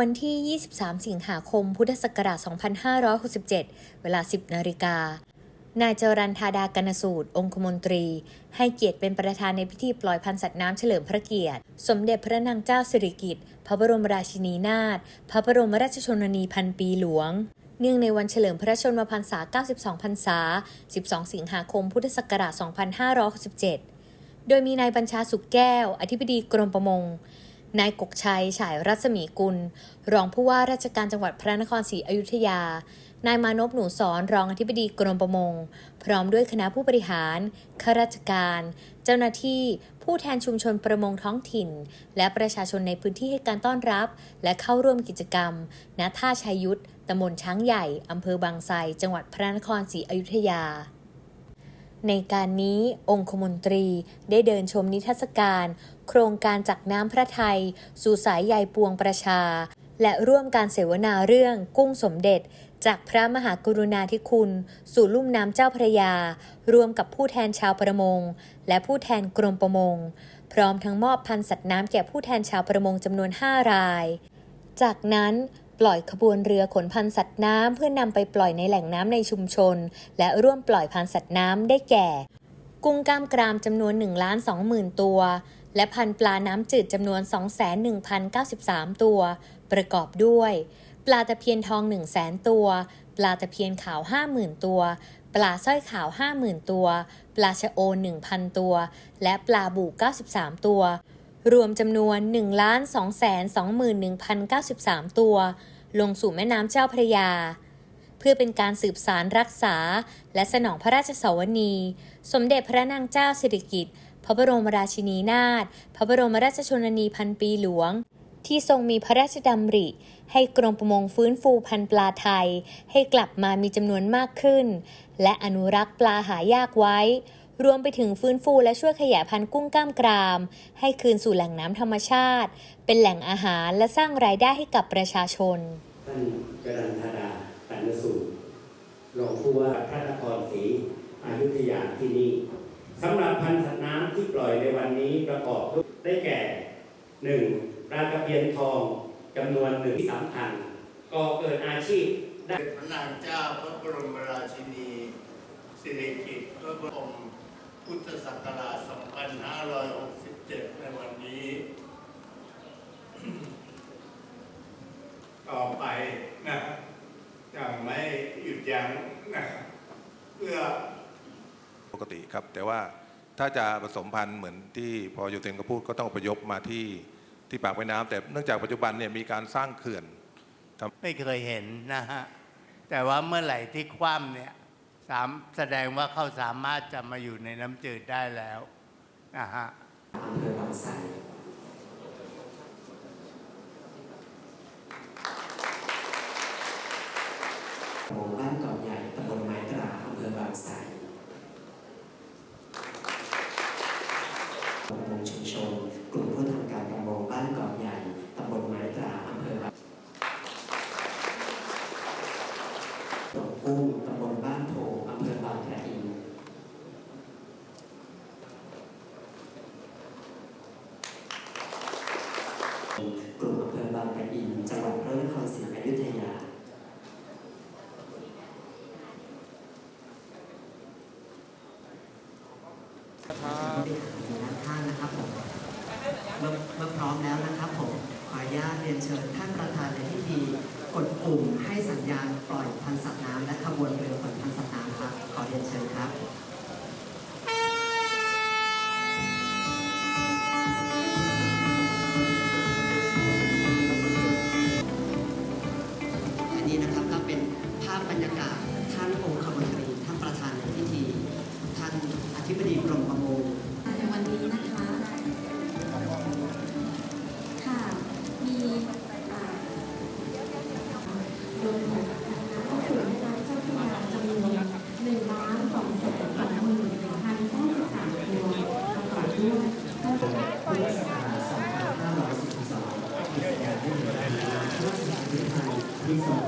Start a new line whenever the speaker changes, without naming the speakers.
วันที่ 23 สิงหาคม พุทธศักราช 2567 เวลา 10 นาฬิกา นายจรันธาดากนสูตร องคมนตรี ให้เกียรติเป็นประธานในพิธีปล่อยพันธุ์สัตว์น้ำเฉลิมพระเกียรติ สมเด็จพระนางเจ้าสิริกิติ์ พระบรมราชินีนาถ พระบรมราชชนนีพันปีหลวง เนื่องในวันเฉลิมพระชนมพรรษา 92 พรรษา 12 สิงหาคม พุทธศักราช 2567 โดยมีนายบัญชาสุขแก้ว อธิบดีกรมประมง นายกกชัย ฉายรัศมีกุล รองผู้ว่าราชการจังหวัดพระนครศรีอยุธยา นายมานพหนูสอนรองอธิบดีกรมประมง พร้อมด้วยคณะผู้บริหารข้าราชการ เจ้าหน้าที่ ผู้แทนชุมชนประมงท้องถิ่น และประชาชนในพื้นที่ให้การต้อนรับ และเข้าร่วมกิจกรรม ณ ท่าชัยยุทธตำบลช้างใหญ่อำเภอบางไทรจังหวัดพระนครศรีอยุธยา ในการนี้องคมนตรีได้เดินชมนิทรรศการ โครงการจักน้ำพระไทย สู่สายใยปวงประชา และร่วมการเสวนาเรื่องกุ้งสมเด็จ จากพระมหากรุณาธิคุณ สู่ลุ่มน้ำเจ้าพระยา รวมกับผู้แทนชาวประมง และผู้แทนกรมประมง พร้อมทั้งมอบพันธุ์สัตว์น้ำแก่ผู้แทนชาวประมงจำนวน 5 ราย จากนั้น ปล่อยขบวนเรือขนพันธุ์สัตว์น้ำเพื่อนำไปปล่อยในแหล่งน้ำในชุมชน และร่วมปล่อยพันธุ์สัตว์น้ำได้แก่ กุ้งกล้ามกรามจำนวน1ล้าน20,000 ตัว และพันธุ์ปลาน้ำจืดจำนวน 2,1,093 ตัว ประกอบด้วย ปลาตะเพียนทอง 1 0 0 0 0แสนตัว ปลาตะเพียนขาว 50,000 ตัว ปลาสร้อยขาว 50,000 ตัว ปลาชะโอน1,000 ตัว และปลาบู่93 ตัว รวมจำนวน 1 2 2 1 093 ตัว ลงสู่แม่น้ำเจ้าพระยา เพื่อเป็นการสืบสารรักษา และสนองพระราชสวนี สมเด็จพระนางเจ้าสิริกิติ์พระบรมราชินีนาถพระบรมราชชนนีพันปีหลวง ที่ทรงมีพระราชดำริ ให้กรมประมงฟื้นฟูพันธุ์ปลาไทย ให้กลับมามีจำนวนมากขึ้น และอนุรักษ์ปลาหายากไว้ รวมไปถึงฟื้นฟูและช่วยขยายพันธุ์กุ้งกล้ามกราม ให้คืนสู่แหล่งน้ำธรรมชาติ เป็นแหล่งอาหารและสร้างรายได้ให้กับประชาชน
ท่านจรันธาดาปันสูตรรองผู้ว่าพระนครศรีอยุธยาที่นี่สำหรับพันธุ์สัตว์น้ำที่ปล่อยในวันนี้ประกอบด้วยได้แก่หนึ่งปลากระเพียนทองจำนวนหนึ่งที่สำคัญก่อเกิดอาชีพได้
พระนางเจ้าพระบรมราชินีสิริกิติ์พระบรม พุทธศักราช 2567 ในวันนี้ ต่อไปนะจะไม่หยุดยั้งนะเพื่อ
ปกติครับ แต่ว่าถ้าจะผสมพันธุ์เหมือนที่พอโยเทนก็พูดก็ต้องอพยพมาที่ที่ปากแม่น้ำแต่เนื่องจากปัจจุบันเนี่ยมีการสร้างเขื่อน
ไม่เคยเห็นนะฮะแต่ว่าเมื่อไหร่ที่คว่ำเนี่ย สามแสดงว่าเขาสามารถจะมาอยู่ในน้ำจืดได้แล้วนะฮะ
อำเภอบางไทร Thank you.